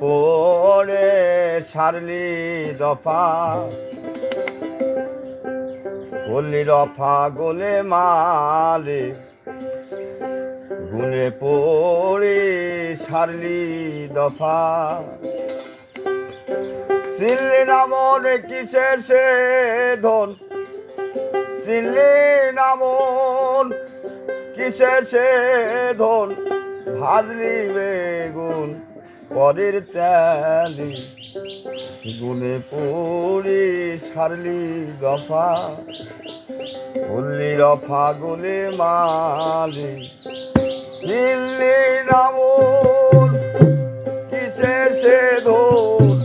পড়ে সারলি দফা। গলি রফা গোলে মালে, গুনে পড়ে সারলি দফা। চিল্লি নামন কিসের সে ধন? চিল্লি নামন কিসের সে ধন? ভাজলি বেগুন পরের তালে গুনে পড়ে সারলি গফা বললি রফা গোলে মালে। দিল্লি নাম কিসের সে ধর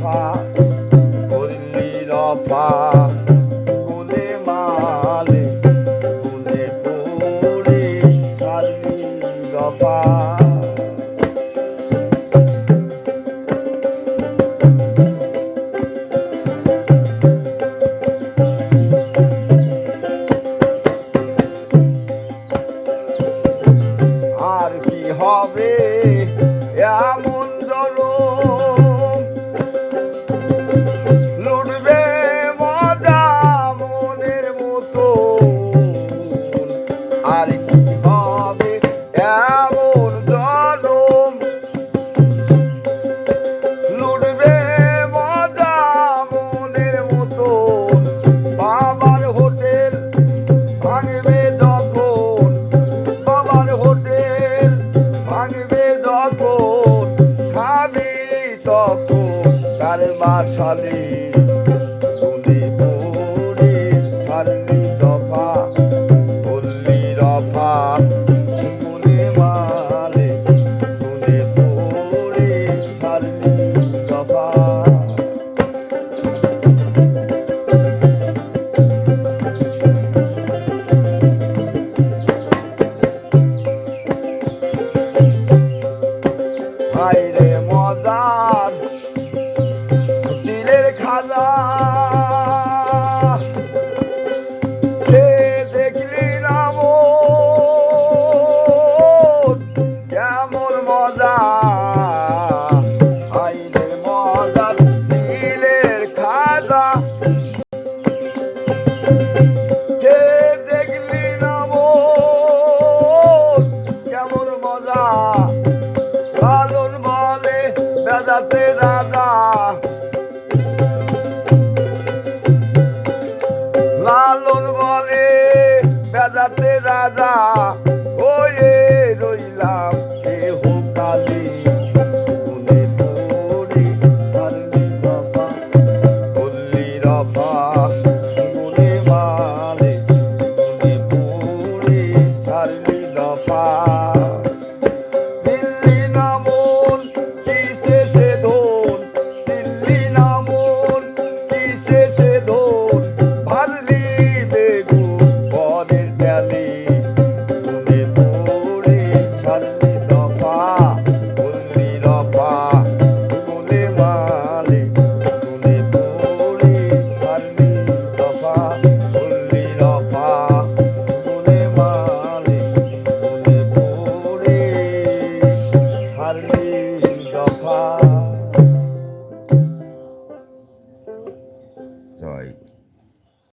রফা করলি রফা ভাঙবে যখন বাবার হোটেল ভাঙবে যখন খাবি তখন তার মার শালী apart.